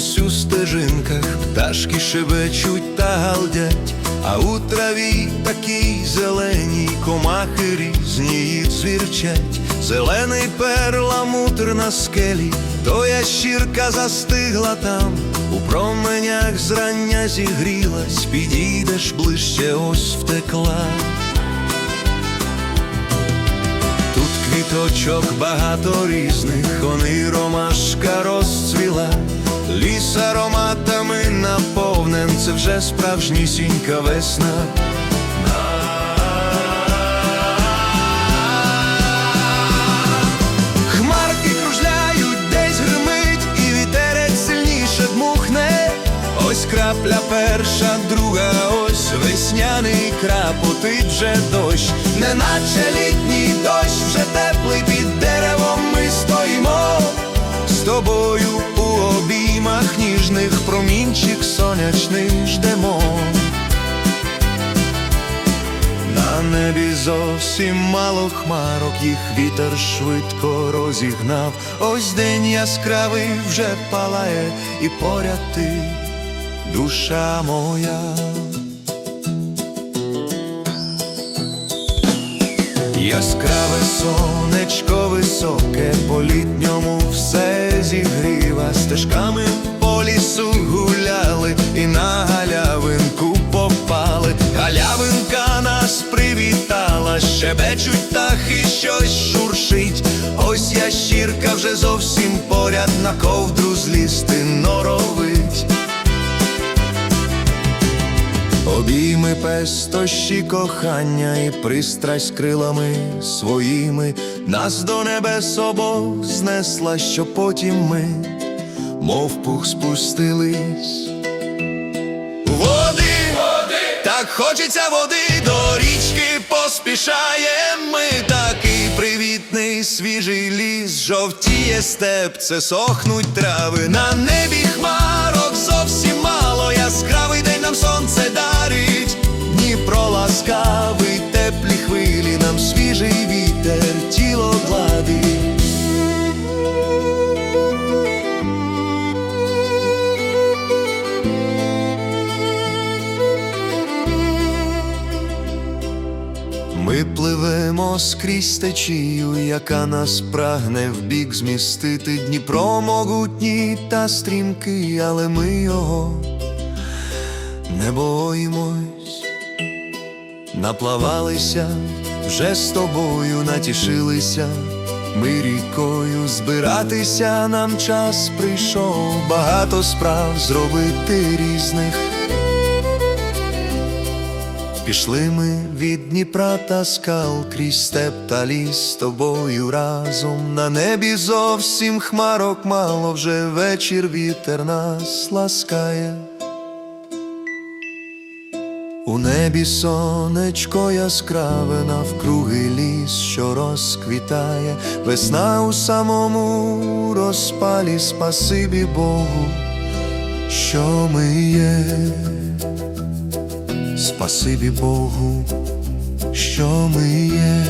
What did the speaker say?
десь у стежинках пташки шебечуть та галдять, а у траві такій зеленій комахи різні цвірчать, зелений перламутр на скелі, то ящірка застигла там, у променях зрання зігрілась, підійдеш ближче, ось втекла. Квіточок багато різних, вони ромашка розцвіла, ліс ароматами наповнен, це вже справжнісінька весна. Хмарки кружляють, десь гримить, і вітерець сильніше дмухне. Ось крапля перша, друга, весняний крапотить вже дощ, неначе літній дощ, вже теплий під деревом ми стоїмо з тобою у обіймах ніжних промінчик сонячний ждемо. На небі зовсім мало хмарок, їх вітер швидко розігнав. Ось день яскравий вже палає, і поряд ти, душа моя. Яскраве сонечко високе, по літньому все зігріва, стежками по лісу гуляли і на галявинку попали. Галявинка нас привітала, щебечуть птахи, щось шуршить. Ось ящірка вже зовсім поряд на ковдру Обійми пестощі кохання і пристрасть крилами своїми. Нас до небес обох знесла, що потім ми, мов пух спустились. Води, води, так хочеться води, до річки поспішаємо ми такий привітний свіжий ліс, жовтіє степ, це сохнуть трави свіжий вітер, тіло гладить. Ми пливемо скрізь течію, яка нас прагне в бік змістити Дніпро могутній та стрімкий, але ми його не боїмось. Наплавалися, вже з тобою натішилися. Ми рікою збиратися нам час прийшов, багато справ зробити різних. Пішли ми від Дніпра та скал крізь степ та ліс з тобою разом. На небі зовсім хмарок мало, вже вечір вітер нас ласкає. У небі сонечко яскраве, навкруги ліс, що розквітає, весна у самому розпалі, спасибі Богу, що ми є. Спасибі Богу, що ми є.